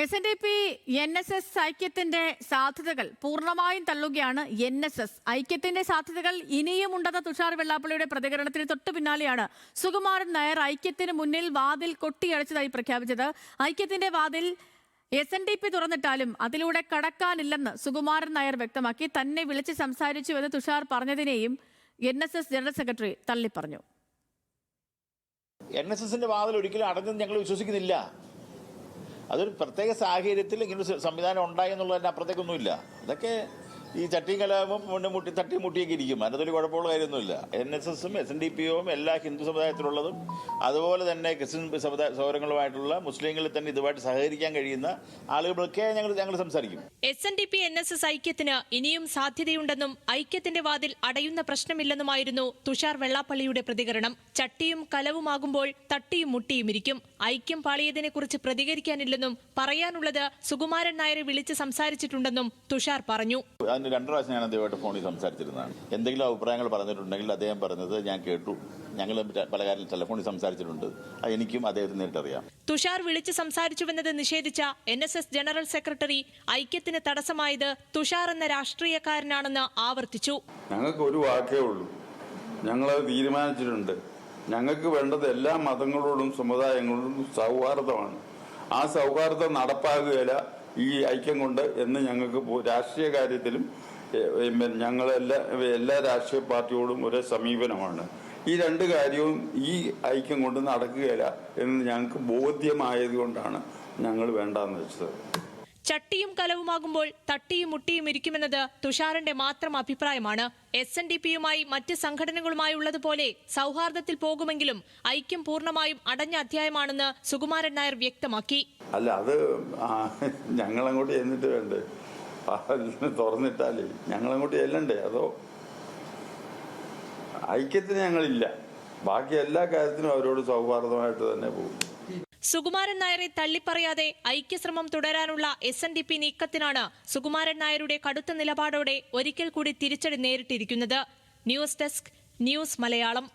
S N D P N S S ഐക്യത്തിന്റെ സാധ്യതകൾ പൂർണമായും തള്ളുകയാണ് എൻ എസ് എസ് ഐക്യത്തിന്റെ സാധ്യതകൾ ഇനിയും ഉണ്ടെന്ന തുഷാർ വെള്ളാപ്പള്ളിയുടെ പ്രതികരണത്തിന് തൊട്ടു പിന്നാലെയാണ് സുകുമാരൻ നായർ ഐക്യത്തിന് മുന്നിൽ വാതിൽ കൊട്ടിയടച്ചതായി പ്രഖ്യാപിച്ചത്. ഐക്യത്തിന്റെ വാതിൽ എസ് എൻ ഡി പി തുറന്നിട്ടാലും അതിലൂടെ കടക്കാനില്ലെന്ന് സുകുമാരൻ നായർ വ്യക്തമാക്കി. തന്നെ വിളിച്ച് സംസാരിച്ചുവെന്ന് Thushar പറഞ്ഞതിനെയും N S S general secretary തള്ളിപ്പറഞ്ഞു. N S എസിന്റെ വാതിൽ ഒരിക്കലും അടഞ്ഞെന്ന് ഞങ്ങൾ വിശ്വസിക്കുന്നില്ല. അതൊരു പ്രത്യേക സാഹചര്യത്തിൽ ഇങ്ങനൊരു സംവിധാനം ഉണ്ടായി എന്നുള്ളതിന്റെ അപ്പുറത്തേക്കൊന്നുമില്ല. അതൊക്കെ ഈ ചട്ടിയും കലാപം മുന്നേ മുട്ടി തട്ടി മുട്ടിയൊക്കെ ഇരിക്കും. അതിനകത്തൊരു കുഴപ്പമുള്ള കാര്യമൊന്നുമില്ല. എൻ എസ് എസും എസ് എൻ ഡി പി ഒവും എല്ലാ ഹിന്ദു സമുദായത്തിലുള്ളതും അതുപോലെ തന്നെ ക്രിസ്ത്യൻ സമുദായ സൗരങ്ങളുമായിട്ടുള്ള മുസ്ലിങ്ങളിൽ തന്നെ ഇതുമായിട്ട് സഹകരിക്കാൻ കഴിയുന്ന ആളുകളൊക്കെ ഞങ്ങൾ ഞങ്ങൾ സംസാരിക്കും. S N D P N S S ഐക്യത്തിന് ഇനിയും സാധ്യതയുണ്ടെന്നും ഐക്യത്തിന്റെ വാതിൽ അടയുന്ന പ്രശ്നമില്ലെന്നുമായിരുന്നു തുഷാർ വെള്ളാപ്പള്ളിയുടെ പ്രതികരണം. ചട്ടിയും കലവുമാകുമ്പോൾ തട്ടിയും മുട്ടിയും ഇരിക്കും. ഐക്യം പാളിയതിനെ കുറിച്ച് പ്രതികരിക്കാനില്ലെന്നും പറയാനുള്ളത് സുകുമാരൻ നായരെ വിളിച്ച് സംസാരിച്ചിട്ടുണ്ടെന്നും തുഷാർ പറഞ്ഞു. അതിന് രണ്ടു പ്രാവശ്യം ഞാൻ അദ്ദേഹമായിട്ട് ഫോണിൽ സംസാരിച്ചിരുന്നതാണ്. എന്തെങ്കിലും അഭിപ്രായങ്ങൾ പറഞ്ഞിട്ടുണ്ടെങ്കിൽ അദ്ദേഹം പറഞ്ഞത് ഞാൻ കേട്ടു. ഞങ്ങൾ പല കാര്യം ടെലഫോണിൽ സംസാരിച്ചിട്ടുണ്ട്. അത് എനിക്കും അദ്ദേഹത്തിന് നേരിട്ടറിയാം തുഷാർ വിളിച്ച് സംസാരിച്ചുവെന്നത് നിഷേധിച്ച N S S general secretary ഐക്യത്തിന് തടസ്സമായത് തുഷാർ എന്ന രാഷ്ട്രീയക്കാരനാണെന്ന് ആവർത്തിച്ചു. ഞങ്ങൾക്ക് ഒരു വാക്കേ ഉള്ളൂ. ഞങ്ങളത് തീരുമാനിച്ചിട്ടുണ്ട്. ഞങ്ങൾക്ക് വേണ്ടത് എല്ലാ മതങ്ങളോടും സമുദായങ്ങളോടും സൗഹാർദ്ദമാണ്. ആ സൗഹാർദ്ദം നടപ്പാകുകയില്ല ഈ ഐക്യം കൊണ്ട് എന്ന് ഞങ്ങൾക്ക് രാഷ്ട്രീയ കാര്യത്തിലും ഞങ്ങളെല്ലാ എല്ലാ രാഷ്ട്രീയ പാർട്ടിയോടും ഒരേ സമീപനമാണ്. ഈ രണ്ട് കാര്യവും ഈ ഐക്യം കൊണ്ട് നടക്കുകയില്ല എന്ന് ഞങ്ങൾക്ക് ബോധ്യമായത് കൊണ്ടാണ് ഞങ്ങൾ വേണ്ടാന്ന് വെച്ചത്. ചട്ടിയും കലവുമാകുമ്പോൾ തട്ടിയും മുട്ടിയും ഇരിക്കുമെന്നത് തുഷാറിന്റെ മാത്രം അഭിപ്രായമാണ്. എസ് എൻ ഡി പിയുമായി മറ്റ് സംഘടനകളുമായി ഉള്ളതുപോലെ സൗഹാർദ്ദത്തിൽ പോകുമെങ്കിലും ഐക്യം പൂർണമായും അടഞ്ഞ അധ്യായമാണെന്ന് സുകുമാരൻ നായർ വ്യക്തമാക്കി. അല്ല അത് ഞങ്ങളങ്ങോട്ട് ചെന്നിട്ട് വേണ്ടേ? തുറന്നിട്ടാലേ. ഞങ്ങളങ്ങോട്ട് ചെല്ലണ്ടേ? അതോ? ഐക്യത്തിന് ഞങ്ങളില്ല. ബാക്കി എല്ലാ കാര്യത്തിനും അവരോട് സൗഹാർദ്ദമായിട്ട് തന്നെ പോകും. സുകുമാരൻ നായരെ തള്ളിപ്പറയാതെ ഐക്യശ്രമം തുടരാനുള്ള എസ് എൻ ഡി പി നീക്കത്തിനാണ് സുകുമാരൻ നായരുടെ കടുത്ത നിലപാടോടെ ഒരിക്കൽ കൂടി തിരിച്ചടി നേരിട്ടിരിക്കുന്നത്. News desk news Malayalam.